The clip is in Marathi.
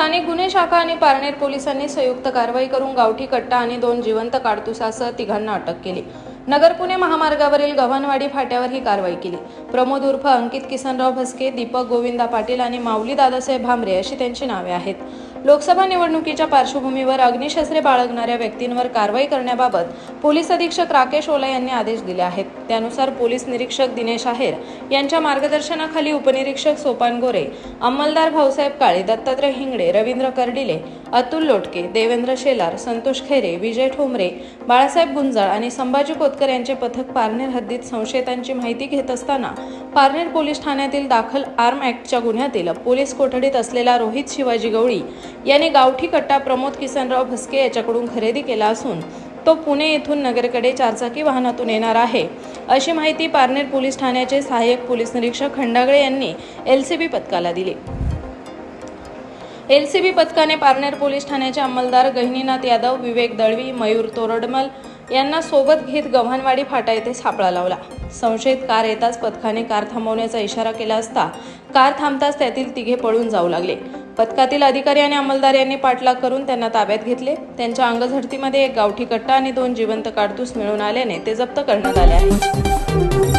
स्थानिक गुन्हे शाखा आणि पारनेर पोलिसांनी संयुक्त कारवाई करून गावठी कट्टा आणि दोन जिवंत काडतुसासह तिघांना अटक केली. नगर पुणे महामार्गावरील गव्हाणवाडी फाट्यावर ही कारवाई केली. प्रमोद उर्फ अंकित किसनराव भस्के दीपक गोविंदा पाटील आणि माऊली दादासाहेब भांबरे अशी त्यांची नावे आहेत. लोकसभा निवडणुकीच्या पार्श्वभूमीवर अग्निशस्त्रे बाळगणाऱ्या व्यक्तींवर कारवाई करण्याबाबत पोलीस अधीक्षक राकेश ओला यांनी आदेश दिले आहेत. त्यानुसार पोलीस निरीक्षक दिनेश आहेर यांच्या मार्गदर्शनाखाली उपनिरीक्षक सोपान गोरे अंमलदार भाऊसाहेब काळे दत्तात्रय हिंगडे रवींद्र कर्डिले अतुल लोटके देवेंद्र शेलार संतोष खैरे विजय ठोंबरे बाळासाहेब गुंजाळ आणि संभाजी कोतकर यांचे पथक पारनेर हद्दीत संशयितांची माहिती घेत असताना पारनेर पोलीस ठाण्यातील दाखल आर्म ॲक्टच्या गुन्ह्यातील पोलीस कोठडीत असलेला रोहित शिवाजी गवळी यांनी गावठी कट्टा प्रमोद किसनराव भस्के याच्याकडून खरेदी केला असून तो पुणे येथून नगरकडे चारचाकी वाहनातून येणार आहे. अशी माहिती पारनेर पोलीस ठाण्याचे सहाय्यक पोलीस निरीक्षक खंडागळे यांनी एल सी बी पथकाला दिली. एलसीबी पथकाने पारनेर पोलीस ठाण्याचे अंमलदार गहिनीनाथ यादव विवेक दळवी मयूर तोरडमल यांना सोबत घेत गव्हाणवाडी फाटा येथे सापळा लावला. संशयित कार येताच पथकाने कार थांबवण्याचा इशारा केला असता कार थांबताच त्यातील तिघे पळून जाऊ लागले. पथकातील अधिकारी आणि अंमलदार यांनी पाठलाग करून त्यांना ताब्यात घेतले. त्यांच्या अंगझडतीमध्ये एक गावठी कट्टा आणि दोन जिवंत काडतूस मिळून आल्याने ते जप्त करण्यात आले आहे.